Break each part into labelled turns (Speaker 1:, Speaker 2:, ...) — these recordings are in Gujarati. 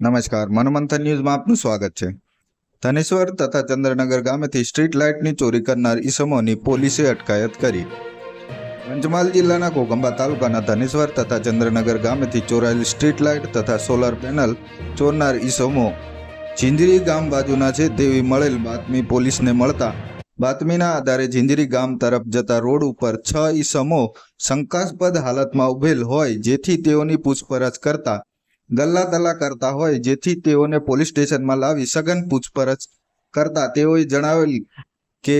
Speaker 1: નમસ્કાર, મનમંથન ન્યૂઝમાં આપનું સ્વાગત છે. ધનેશ્વર તથા ચંદ્રનગર ગામેથી સ્ટ્રીટ લાઇટની ચોરી કરનાર ઈસમોની પોલીસે અટકાયત કરી. પંચમહાલ જિલ્લાના ઘોગંબા તાલુકાના ધનેશ્વર તથા ચંદ્રનગર ગામેથી ચોરાયેલી સ્ટ્રીટ લાઇટ તથા સોલાર પેનલ ચોરનાર ઈસમો. ઝીંઝરી ગામ બાજુના છે તેવી મળેલ બાતમી પોલીસને મળતા બાતમીના આધારે ઝીંઝરી ગામ તરફ જતા રોડ ઉપર છ ઈસમો શંકાસ્પદ હાલતમાં ઉભેલ હોય જેથી તેઓની પૂછપરછ કરતા ગલ્લા તલ્લા કરતા હોય, જેથી તેઓને પોલીસ સ્ટેશનમાં લાવી સઘન પૂછપરછ કરતા તેઓએ જણાવેલ કે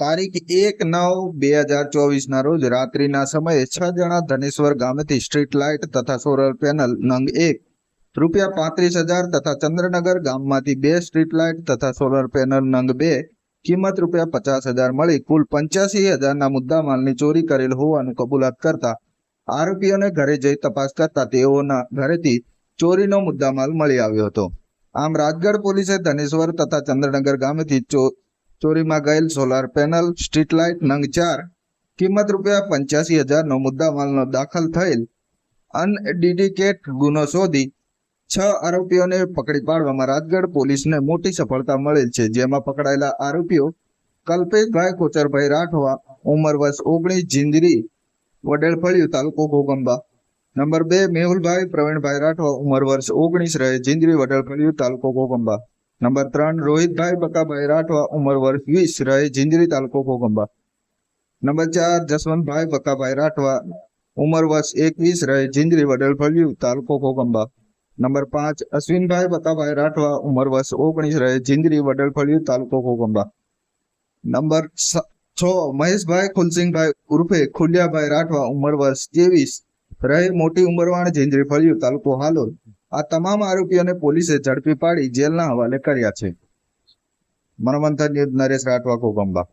Speaker 1: તારીખ એક નવ બે હજાર ચોવીસના રોજ રાત્રિના સમયે છ જણા ધનેશ્વર ગામેથી સ્ટ્રીટ લાઇટ તથા સોલર પેનલ નંગ એક રૂપિયા પાંત્રીસ હજાર તથા ચંદ્રનગર ગામમાંથી બે સ્ટ્રીટ લાઇટ તથા સોલર પેનલ નંગ બે કિંમત રૂપિયા પચાસ હજાર મળી. કુલ પંચ્યાસી હજારના મુદ્દા માલની ચોરી કરેલ હોવાનું કબૂલાત કરતા આરોપીઓને ઘરે જઈ તપાસ કરતા તેઓના ઘરેથી ચોરીનો મુદ્દામાલ મળી આવ્યો હતો. આમ રાજગઢ પોલીસે ધનેશ્વર તથા ચંદ્રનગર ગામેથી ચોરીમાં ગયેલ સોલાર પેનલ, સ્ટ્રીટ લાઇટ, નંગ ચાર, કિંમત રૂપિયા પંચ્યાસી હજારનો મુદ્દામાલનો દાખલ થયેલ અનડિડિકેટ ગુનો શોધી છ આરોપીઓને પકડી પાડવામાં રાજગઢ પોલીસને મોટી સફળતા મળેલ છે, જેમાં પકડાયેલા આરોપીઓ કલ્પેશભાઈ કોચરભાઈ રાઠવા, ઉંમર વર્ષ ઓગણીસ, જિંદરી વડેલ ફળિયું તાલુકો ઘોગંબા નંબર બે, મેહુલભાઈ, પ્રવીણભાઈ રાઠવા, ઉંમર વર્ષ ઓગણીસ રહે, જિંદરી વડેલ ફળિયું તાલુકો ઘોગંબા નંબર ત્રણ, રોહિતભાઈ બકાભાઈ રાઠવા, ઉંમર વર્ષ વીસ રહે, જિંદરી તાલુકો ઘોગંબા નંબર ચાર, જસવંતભાઈ બકાભાઈ રાઠવા, ઉંમર વર્ષ એકવીસ રહે, જિંદરી વડેલ ફળિયું તાલુકો ઘોગંબા નંબર પાંચ, અશ્વિનભાઈ બકાભાઈ રાઠવા, ઉંમર વર્ષ ઓગણીસ રહે, જિંદરી વડેલ ફળિયું તાલુકો ઘોગંબા નંબર છ. મહેશભાઈ ખુલસિંગભાઈ ઉર્ફે ખુલિયાભાઈ રાઠવા ઉંમર વર્ષ ત્રેવીસ. રહે મોટી ઉંમરવાણ જેંજરી ફળિયું તાલુકો હાલોલ. આ તમામ આરોપીઓને પોલીસે ઝડપી પાડી જેલના હવાલે કર્યા છે. મનમંથન ન્યૂઝ નરેશ રાઠવા કોગંબા